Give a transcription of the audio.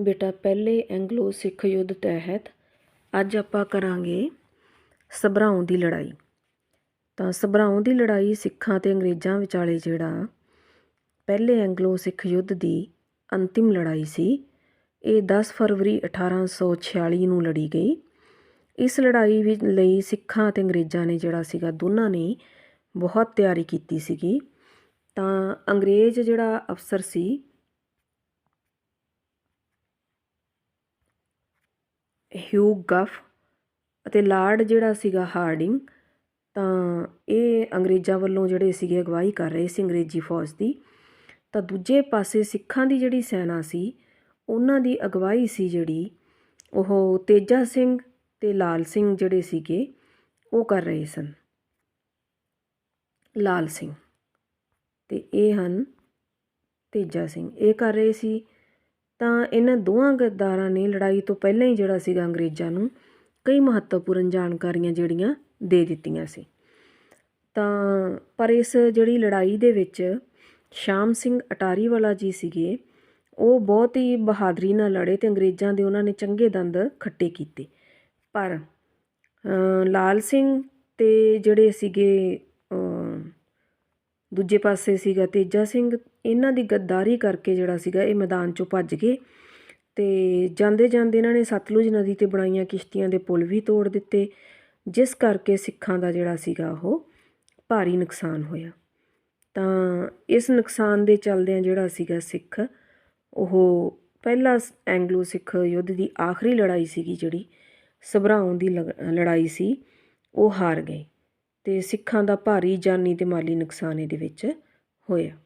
ਬੇਟਾ, ਪਹਿਲੇ ਐਂਗਲੋ ਸਿੱਖ ਯੁੱਧ ਤਹਿਤ ਅੱਜ ਆਪਾਂ ਕਰਾਂਗੇ ਸਭਰਾਉਂ ਦੀ ਲੜਾਈ। ਤਾਂ ਸਭਰਾਉਂ ਦੀ ਲੜਾਈ ਸਿੱਖਾਂ ਅਤੇ ਅੰਗਰੇਜ਼ਾਂ ਵਿਚਾਲੇ ਜਿਹੜਾ ਪਹਿਲੇ ਐਂਗਲੋ ਸਿੱਖ ਯੁੱਧ ਦੀ ਅੰਤਿਮ ਲੜਾਈ ਸੀ, ਇਹ 10 ਫਰਵਰੀ 1846 ਨੂੰ ਲੜੀ ਗਈ। ਇਸ ਲੜਾਈ ਵਿੱਚ ਲਈ ਸਿੱਖਾਂ ਅਤੇ ਅੰਗਰੇਜ਼ਾਂ ਨੇ ਜਿਹੜਾ ਸੀਗਾ, ਦੋਨਾਂ ਨੇ ਬਹੁਤ ਤਿਆਰੀ ਕੀਤੀ ਸੀਗੀ। ਤਾਂ ਅੰਗਰੇਜ਼ ਜਿਹੜਾ ਅਫਸਰ ਸੀ ਹਿਊ ਗਫ ਅਤੇ ਲਾਰਡ ਜਿਹੜਾ ਸੀਗਾ ਹਾਰਡਿੰਗ, ਤਾਂ ਇਹ ਅੰਗਰੇਜ਼ਾਂ ਵੱਲੋਂ ਜਿਹੜੇ ਸੀਗੇ ਅਗਵਾਈ ਕਰ ਰਹੇ ਸੀ ਅੰਗਰੇਜ਼ੀ ਫੌਜ ਦੀ। ਤਾਂ ਦੂਜੇ ਪਾਸੇ ਸਿੱਖਾਂ ਦੀ ਜਿਹੜੀ ਸੈਨਾ ਸੀ, ਉਹਨਾਂ ਦੀ ਅਗਵਾਈ ਸੀ ਜਿਹੜੀ, ਉਹ ਤੇਜਾ ਸਿੰਘ ਤੇ ਲਾਲ ਸਿੰਘ ਜਿਹੜੇ ਸੀਗੇ, ਉਹ ਕਰ ਰਹੇ ਸਨ। ਲਾਲ ਸਿੰਘ ਤੇ ਇਹ ਹਨ ਤੇਜਾ ਸਿੰਘ। ਇਹ ਕਰ ਰਹੇ ਸੀ ਤਾਂ ਇਹਨਾਂ ਦੋਵਾਂ ਗੱਦਾਰਾਂ ਨੇ ਲੜਾਈ ਤੋਂ ਪਹਿਲਾਂ ਹੀ ਜਿਹੜਾ ਸੀਗਾ ਅੰਗਰੇਜ਼ਾਂ ਨੂੰ ਕਈ ਮਹੱਤਵਪੂਰਨ ਜਾਣਕਾਰੀਆਂ ਜਿਹੜੀਆਂ ਦੇ ਦਿੱਤੀਆਂ ਸੀ। ਤਾਂ ਪਰ ਇਸ ਜਿਹੜੀ ਲੜਾਈ ਦੇ ਵਿੱਚ ਸ਼ਾਮ ਸਿੰਘ ਅਟਾਰੀ ਵਾਲਾ ਜੀ ਸੀਗੇ, ਉਹ ਬਹੁਤ ਹੀ ਬਹਾਦਰੀ ਨਾਲ ਲੜੇ ਤੇ ਅੰਗਰੇਜ਼ਾਂ ਦੇ ਉਹਨਾਂ ਨੇ ਚੰਗੇ ਦੰਦ ਖੱਟੇ ਕੀਤੇ। ਪਰ ਲਾਲ ਸਿੰਘ ਤੇ ਜਿਹੜੇ ਸੀਗੇ ਦੂਜੇ ਪਾਸੇ ਸੀਗਾ ਤੇਜਾ ਸਿੰਘ। ਇਹਨਾਂ ਦੀ ਗੱਦਾਰੀ ਕਰਕੇ ਜਿਹੜਾ ਸੀਗਾ ਇਹ ਮੈਦਾਨ ਚੋਂ ਭੱਜ ਗਏ ਤੇ ਜਾਂਦੇ ਜਾਂਦੇ ਇਹਨਾਂ ਨੇ ਸਤਲੁਜ ਨਦੀ ਤੇ ਬਣਾਈਆਂ ਕਿਸ਼ਤੀਆਂ ਦੇ ਪੁਲ ਵੀ ਤੋੜ ਦਿੱਤੇ, ਜਿਸ ਕਰਕੇ ਸਿੱਖਾਂ ਦਾ ਜਿਹੜਾ ਸੀਗਾ ਉਹ ਭਾਰੀ ਨੁਕਸਾਨ ਹੋਇਆ। ਤਾਂ ਇਸ ਨੁਕਸਾਨ ਦੇ ਚੱਲਦਿਆਂ ਜਿਹੜਾ ਸੀਗਾ ਸਿੱਖ, ਉਹ ਪਹਿਲਾ ਐਂਗਲੋ ਸਿੱਖ ਯੁੱਧ ਦੀ ਆਖਰੀ ਲੜਾਈ ਸੀਗੀ ਜਿਹੜੀ, ਸਭਰਾਉਣ ਦੀ ਲੜਾਈ ਸੀ, ਉਹ ਹਾਰ ਗਏ। ਅਤੇ ਸਿੱਖਾਂ ਦਾ ਭਾਰੀ ਜਾਨੀ ਅਤੇ ਮਾਲੀ ਨੁਕਸਾਨ ਇਹਦੇ ਵਿੱਚ ਹੋਇਆ।